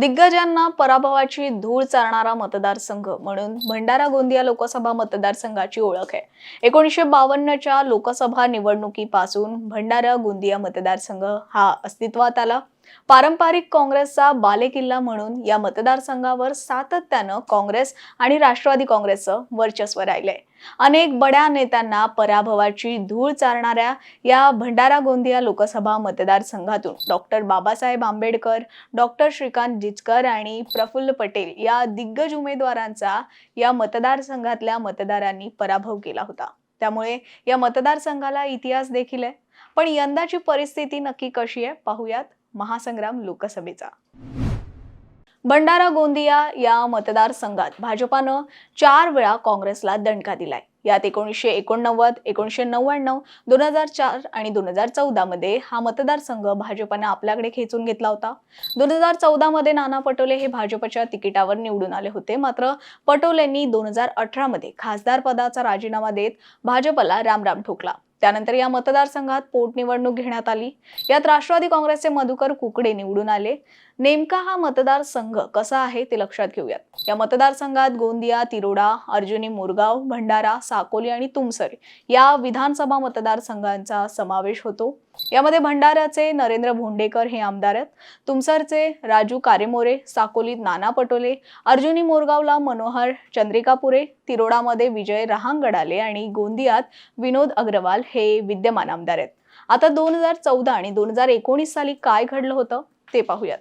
दिग्गजांना पराभवाची धूळ चारणारा मतदारसंघ म्हणून भंडारा गोंदिया लोकसभा मतदारसंघाची ओळख आहे. एकोणीसशे बावन्नच्या लोकसभा निवडणुकीपासून भंडारा गोंदिया मतदारसंघ हा अस्तित्वात आला. पारंपरिक काँग्रेसचा बालेकिल्ला म्हणून या मतदारसंघावर सातत्यानं काँग्रेस आणि राष्ट्रवादी काँग्रेसचं वर्चस्व राहिलंय. अनेक बड्या नेत्यांना पराभवाची धूळ चारणाऱ्या या भंडारा गोंदिया लोकसभा मतदारसंघातून डॉक्टर बाबासाहेब आंबेडकर डॉक्टर श्रीकांत जिचकर आणि प्रफुल्ल पटेल या दिग्गज उमेदवारांचा या मतदारसंघातल्या मतदारांनी पराभव केला होता. त्यामुळे या मतदारसंघाला इतिहास देखील आहे. पण यंदाची परिस्थिती नक्की कशी आहे? पाहूयात. महासंग्राम लोकसभेचा. भंडारा गोंदिया या मतदारसंघात भाजपानं चार वेळा काँग्रेसला दणका दिलाय. यात एकोणीसशे एकोणनव्वद एकोणीसशे नव्याण्णव दोन हजार चार आणि दोन हजार चौदा मध्ये हा मतदारसंघ भाजपाने आपल्याकडे खेचून घेतला होता. दोन हजार चौदामध्ये नाना पटोले हे भाजपच्या तिकिटावर निवडून आले होते. मात्र पटोलेंनी दोन हजार अठरामध्ये खासदार पदाचा राजीनामा देत भाजपला रामराम ठोकला. त्यानंतर या मतदारसंघात पोटनिवडणूक घेण्यात आली. यात राष्ट्रवादी काँग्रेसचे मधुकर कुकडे निवडून आले. नेमका हा मतदारसंघ कसा आहे ते लक्षात घेऊयात. या मतदारसंघात गोंदिया तिरोडा अर्जुनी मोरगाव भंडारा साकोली आणि तुमसर या विधानसभा मतदारसंघांचा समावेश होतो. यामध्ये भंडाऱ्याचे नरेंद्र भोंडेकर हे आमदार आहेत. तुमसरचे राजू कारेमोरे साकोलीत नाना पटोले अर्जुनी मोरगावला मनोहर चंद्रिकापुरे तिरोडामध्ये विजय रहांगडाले आणि गोंदियात विनोद अग्रवाल हे विद्यमान आमदार आहेत. आता दोन हजार चौदा आणि दोन हजार एकोणीस साली काय घडलं होतं ते पाहूयात.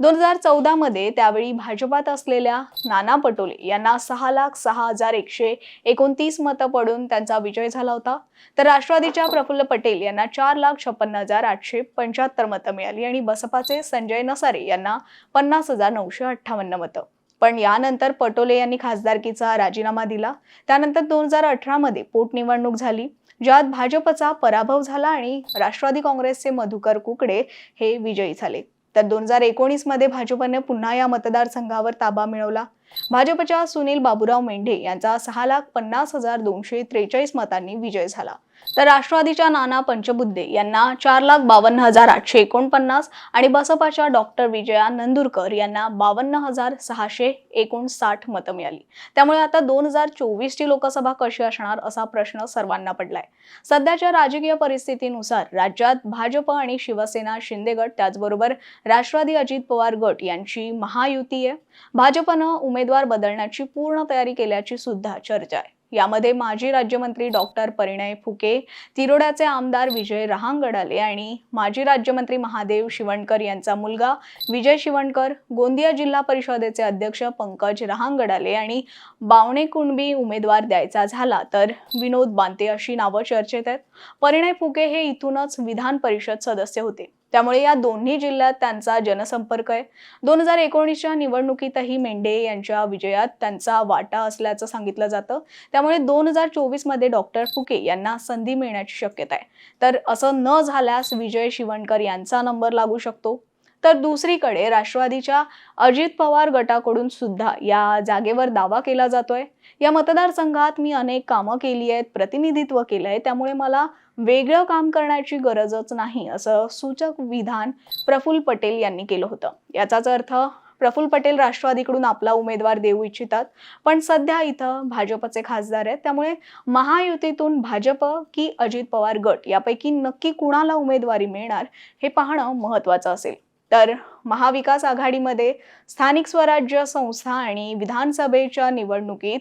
दोन हजार चौदा मध्ये त्यावेळी भाजपात असलेल्या नाना पटोले यांना सहा लाख सहा हजार एकशे एकोणतीस मतं पडून त्यांचा विजय झाला होता. तर राष्ट्रवादीच्या प्रफुल्ल पटेल यांना चार लाख छप्पन्न हजार आठशे पंच्याहत्तर मतं मिळाली आणि बसपाचे संजय नसारे यांना पन्नास हजार नऊशे अठ्ठावन्न मतं. पण यानंतर पटोले यांनी खासदारकीचा राजीनामा दिला. त्यानंतर दोन हजार अठरामध्ये पोटनिवडणूक झाली ज्यात भाजपचा पराभव झाला आणि राष्ट्रवादी काँग्रेसचे मधुकर कुकडे हे विजयी झाले. तर दोन हजार एकोणीसमध्ये भाजपने पुन्हा या मतदारसंघावर ताबा मिळवला. भाजपच्या सुनील बाबूराव मेंढे यांचा सहा लाख पन्नास हजार दोनशे त्रेचाळीस मतांनी विजय झाला. तर राष्ट्रवादीच्या नाना पंचबुद्धे यांना चार लाख बावन्न हजार आठशे एकोणपन्नास आणि बसपाच्या डॉक्टर विजया नंदुरकर यांना बावन्न हजार सहाशे एकोणसाठ मतं मिळाली. त्यामुळे आता दोन हजार चोवीसची लोकसभा कशी असणार असा प्रश्न सर्वांना पडलाय. सध्याच्या राजकीय परिस्थितीनुसार राज्यात भाजप आणि शिवसेना शिंदे गट त्याचबरोबर राष्ट्रवादी अजित पवार गट यांची महायुती आहे भाजपनं उमेदवार बदलण्याची पूर्ण तयारी केल्याची सुद्धा चर्चा आहे. यामध्ये माजी राज्यमंत्री डॉक्टर परिणय फुके तिरोड्याचे आमदार विजय रहांगडाले आणि माजी राज्यमंत्री महादेव शिवणकर यांचा मुलगा विजय शिवणकर गोंदिया जिल्हा परिषदेचे अध्यक्ष पंकज रहांगडाले आणि बावणे कुणबी उमेदवार द्यायचा झाला तर विनोद बांते अशी नावं चर्चेत आहेत. परिणय फुके हे इथूनच विधान परिषद सदस्य होते. त्यामुळे या दोन्ही जिल्ह्यात त्यांचा जनसंपर्क आहे. दोन हजार एकोणीसच्या निवडणुकीतही मेंढे यांच्या विजयात त्यांचा वाटा असल्याचं सांगितलं जातं. त्यामुळे दोन हजार चोवीसमध्ये डॉक्टर फुके यांना संधी मिळण्याची शक्यता आहे. तर असं न झाल्यास विजय शिवणकर यांचा नंबर लागू शकतो. तर दुसरीकडे राष्ट्रवादीच्या अजित पवार गटाकडून सुद्धा या जागेवर दावा केला जातोय. या मतदारसंघात मी अनेक कामं केली आहेत प्रतिनिधित्व केलंय त्यामुळे मला वेगळं काम करण्याची गरजच नाही असं सूचक विधान प्रफुल्ल पटेल यांनी केलं होतं. याचाच अर्थ प्रफुल्ल पटेल राष्ट्रवादीकडून आपला उमेदवार देऊ इच्छितात पण सध्या इथं भाजपचे खासदार आहेत त्यामुळे महायुतीतून भाजप की अजित पवार गट यापैकी नक्की कुणाला उमेदवारी मिळणार हे पाहणं महत्वाचं असेल. तर महाविकास आघाडीमध्ये स्थानिक स्वराज्य संस्था आणि विधानसभेच्या निवडणुकीत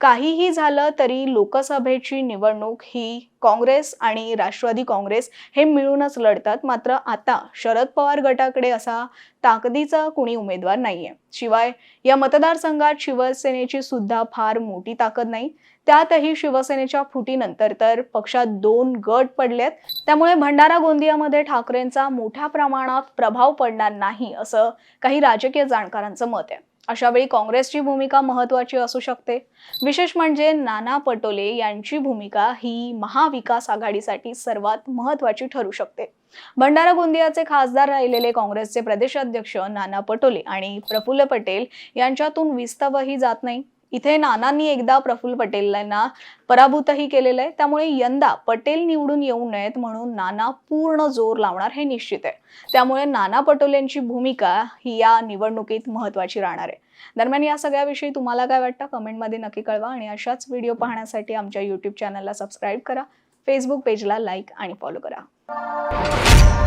काहीही झालं तरी लोकसभेची निवडणूक ही काँग्रेस आणि राष्ट्रवादी काँग्रेस हे मिळूनच लढतात. मात्र आता शरद पवार गटाकडे असा ताकदीचा कुणी उमेदवार नाहीये. शिवाय या मतदारसंघात शिवसेनेची सुद्धा फार मोठी ताकद नाही. त्यातही शिवसेनेच्या फुटीनंतर तर पक्षात दोन गट पडलेत. त्यामुळे भंडारा गोंदियामध्ये ठाकरेंचा मोठ्या प्रमाणात प्रभाव पडणार नाही असं काही राजकीय जाणकारांचं मत आहे. अशावेळी काँग्रेसची भूमिका महत्वाची असू शकते. विशेष म्हणजे नाना पटोले यांची भूमिका ही महाविकास आघाडीसाठी सर्वात महत्वाची ठरू शकते. भंडारा गोंदियाचे खासदार राहिलेले काँग्रेसचे प्रदेशाध्यक्ष नाना पटोले आणि प्रफुल्ल पटेल यांच्यातून विस्तवही जात नाही. इथे नानांनी एकदा प्रफुल्ल पटेलांना पराभूतही केलेलं आहे. त्यामुळे यंदा पटेल निवडून येऊ नयेत म्हणून नाना पूर्ण जोर लावणार हे निश्चित आहे. त्यामुळे नाना पटोलेंची भूमिका ही या निवडणुकीत महत्वाची राहणार आहे. दरम्यान या सगळ्याविषयी तुम्हाला काय वाटतं? कमेंटमध्ये नक्की कळवा आणि अशाच व्हिडिओ पाहण्यासाठी आमच्या यूट्यूब चॅनलला सबस्क्राईब करा. फेसबुक पेजला लाईक आणि फॉलो करा.